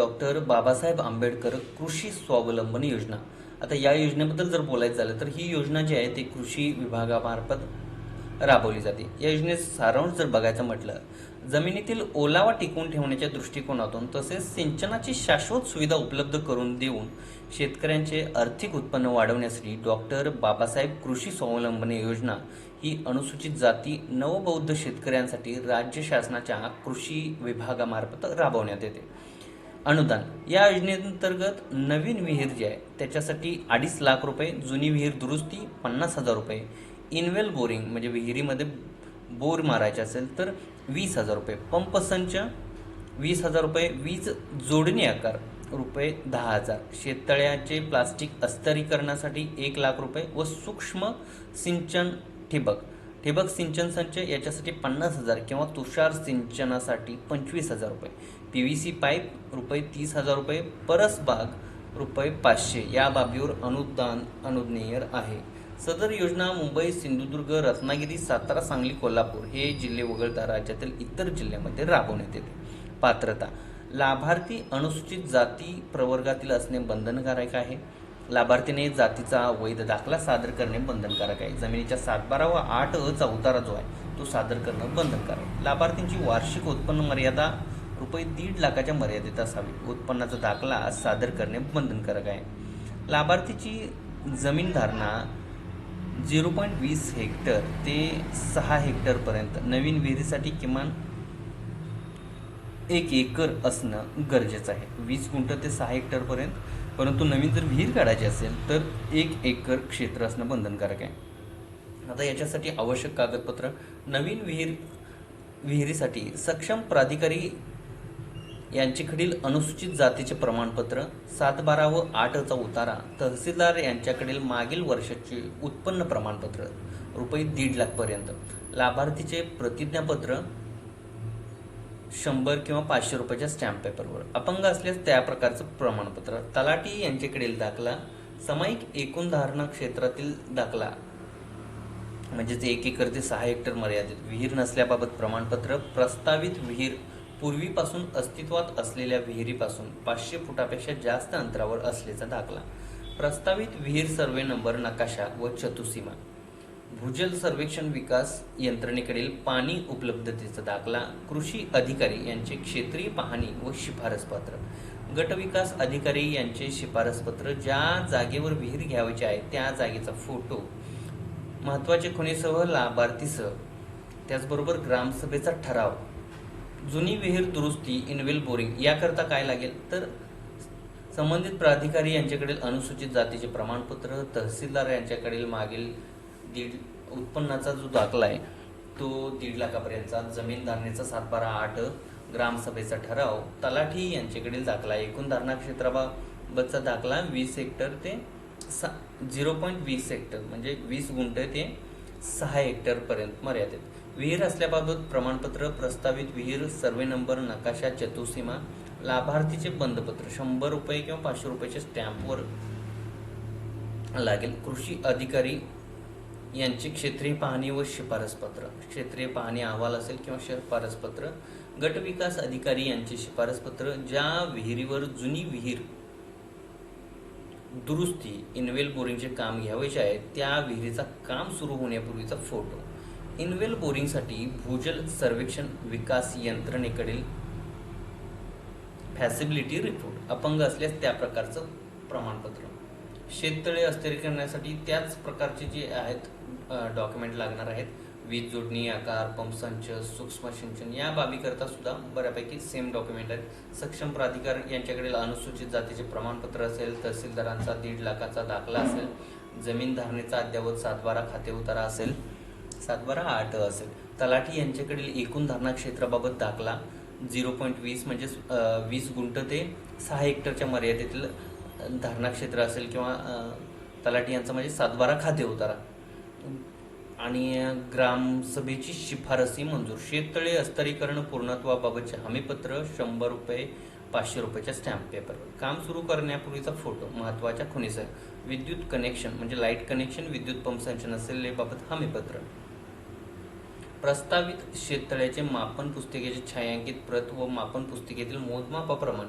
Doctor Babasaheb Ambedkar कृषी स्वावलंबन योजना. आता या योजनेबद्दल जर बोलायचं झालं तर ही योजना जी आहे ती कृषी विभागामार्फत राबवली जाते. या योजनेत सारांश जर बघायचं म्हटलं जमिनीतील ओलावा टिकवून ठेवण्याच्या दृष्टिकोनातून तसेच सिंचनाची शाश्वत सुविधा उपलब्ध करून देऊन शेतकऱ्यांचे आर्थिक उत्पन्न वाढवण्यासाठी डॉक्टर बाबासाहेब कृषी स्वावलंबन योजना ही अनुसूचित जाती नवबौद्ध शेतकऱ्यांसाठी राज्य शासनाच्या कृषी विभागामार्फत राबवण्यात येते. अनुदान. या योजनेअंतर्गत नवीन विहीर जी आहे त्याच्यासाठी अडीच लाख रुपये जुनी विहीर दुरुस्ती पन्नास हजार रुपये इनवेल बोरिंग म्हणजे विहिरीमध्ये बोर मारायचे असेल तर वीस हजार रुपये पंप संच वीस हजार रुपये वीज जोडणी आकार रुपये दहा हजार शेततळ्याचे प्लास्टिक अस्तरीकरणासाठी एक लाख रुपये व सूक्ष्म सिंचन ठिबक ठिबक सिंचन संच याच्यासाठी पन्नास हजार किंवा तुषार सिंचनासाठी पंचवीस हजार रुपये. पी व्ही सी पाईप रुपये तीस हजार रुपये परसबाग रुपये पाचशे. या बाबीवर अनुदान अनुज्ञेय आहे. सदर योजना मुंबई सिंधुदुर्ग रत्नागिरी सातारा सांगली कोल्हापूर हे जिल्हे वगळता राज्यातील इतर जिल्ह्यामध्ये राबवण्यात येते. पात्रता. लाभार्थी अनुसूचित जाती प्रवर्गातील असणे बंधनकारक आहे. लाभार्थीने जातीचा वैध दाखला सादर करणे बंधनकारक आहे. जमिनीच्या सातबारा व आठ अचा उतारा जो आहे तो सादर करणं बंधनकारक आहे. लाभार्थींची वार्षिक उत्पन्न मर्यादा रुपये दीड लाखाच्या मर्यादेत असावी. उत्पन्नाचा दाखला सादर करणे बंधनकारक आहे. लाभार्थीची जमीन धारणा झिरो पॉईंट वीस हेक्टर ते सहा हेक्टरपर्यंत नवीन विहिरीसाठी किमान एक एकर असणं गरजेचं आहे. वीस गुंठ ते सहा हेक्टरपर्यंत परंतु नवीन जर विहीर काढायची असेल तर एक एकर क्षेत्र असणं बंधनकारक आहे. आता याच्यासाठी आवश्यक कागदपत्र नवीन विहीर विहिरीसाठी सक्षम प्राधिकारी यांच्याकडील अनुसूचित जातीचे प्रमाणपत्र सात बारा व आठचा उतारा तहसीलदार यांच्याकडील मागील वर्षाचे उत्पन्न प्रमाणपत्र रुपये दीड लाखपर्यंत लाभार्थीचे प्रतिज्ञापत्र शंभर किंवा पाचशे रुपयाच्या स्टॅम्प पेपरवर अपंग असल्यास त्या प्रकारचं प्रमाणपत्र. तलाटी यांच्याकडील दाखला सामायिक एकूण धारणा क्षेत्रातील दाखला म्हणजेच एक एकर ते सहा हेक्टर मर्यादित. विहीर नसल्याबाबत प्रमाणपत्र प्रस्तावित विहीर पूर्वीपासून अस्तित्वात असलेल्या विहिरीपासून पाचशे फुटापेक्षा जास्त अंतरावर असल्याचा दाखला. प्रस्तावित विहीर सर्वे नंबर नकाशा व चतुसीमा. भूजल सर्वेक्षण विकास यंत्रणेकडील पाणी उपलब्धतेचा दाखला कृषी अधिकारी यांचे क्षेत्रीय पाहणी व शिफारस पत्र गटविकास अधिकारी यांचे शिफारस पत्र ज्या जागेवर विहीर घ्यावायची आहे त्या जागेचा फोटो महत्त्वाचे खुणेसह लाभार्थीसह त्याचबरोबर ग्रामसभेचा ठराव जुनी विहीर दुरुस्ती इनवेल बोरिंग याकरता काय लागेल? तर संबंधित प्राधिकारी यांच्याकडील अनुसूचित जातीचे प्रमाणपत्र तहसीलदार यांच्याकडील मागील दीड उत्पन्नाचा जो दाखला आहे तो दीड लाखापर्यंतचा जमीन धारणेचा सातबारा आठ ग्रामसभेचा ठराव तलाठी यांच्याकडील दाखला एकूण धारणा क्षेत्राबाबतचा दाखला वीस हेक्टर ते सा झिरो पॉईंट वीस हेक्टर म्हणजे वीस गुंठ ते सहा हेक्टरपर्यंत मर्यादित विहीर असल्याबाबत प्रमाणपत्र प्रस्तावित विहीर सर्वे नंबर नकाशा चतुसीमा लाभार्थीचे बंधपत्र शंभर रुपये किंवा पाचशे रुपयाच्या स्टॅम्पवर लागेल. कृषी अधिकारी यांचे क्षेत्रीय पाहणी व शिफारसपत्र क्षेत्रीय पाहणी अहवाल असेल किंवा शिफारसपत्र गट विकास अधिकारी यांचे शिफारसपत्र ज्या विहिरीवर जुनी विहीर दुरुस्ती इनवेल बोरिंगचे काम घ्यावेचे आहे त्या विहिरीचा काम सुरू होण्यापूर्वीचा फोटो. इनवेल बोरिंगसाठी भूजल सर्वेक्षण विकास यंत्रणेकडील फॅसिबिलिटी रिपोर्ट. अपंग असल्यास त्या प्रकारचं प्रमाणपत्र. शेततळे अस्थिर करण्यासाठी त्याच प्रकारचे जे आहेत डॉक्युमेंट लागणार आहेत. वीज जोडणी आकार पंप संच सूक्ष्म सिंचन या बाबीकरता सुद्धा बऱ्यापैकी सेम डॉक्युमेंट आहेत. सक्षम प्राधिकार यांच्याकडील अनुसूचित जातीचे प्रमाणपत्र असेल तहसीलदारांचा दीड लाखाचा दाखला असेल जमीन धारणेचा अद्ययावत सातबारा खाते उतारा असेल सातबारा आठ असेल. तलाठी यांच्याकडील एकूण धारणा क्षेत्राबाबत दाखला झिरो पॉईंट वीस म्हणजे वीस गुंठ ते सहा हेक्टरच्या मर्यादेतील धारणा क्षेत्र असेल किंवा तलाठी यांचा म्हणजे सातबारा खाते उतारा. आणि ग्रामसभेची शिफारसी मंजूर. शेततळे अस्तरीकरण पूर्णत्वाबाबतचे हमीपत्र शंभर रुपये पाचशे रुपयाच्या स्टॅम्प पेपर काम सुरू करण्यापूर्वीचा फोटो महत्त्वाच्या खुणीसह. विद्युत कनेक्शन म्हणजे लाइट कनेक्शन विद्युत पंप संचन असलेल्याबाबत हमीपत्र. प्रस्तावित शेततळ्याचे मापन पुस्तिकेचे छायांकित प्रत व मापन पुस्तिकेतील मोजमापाप्रमाणे.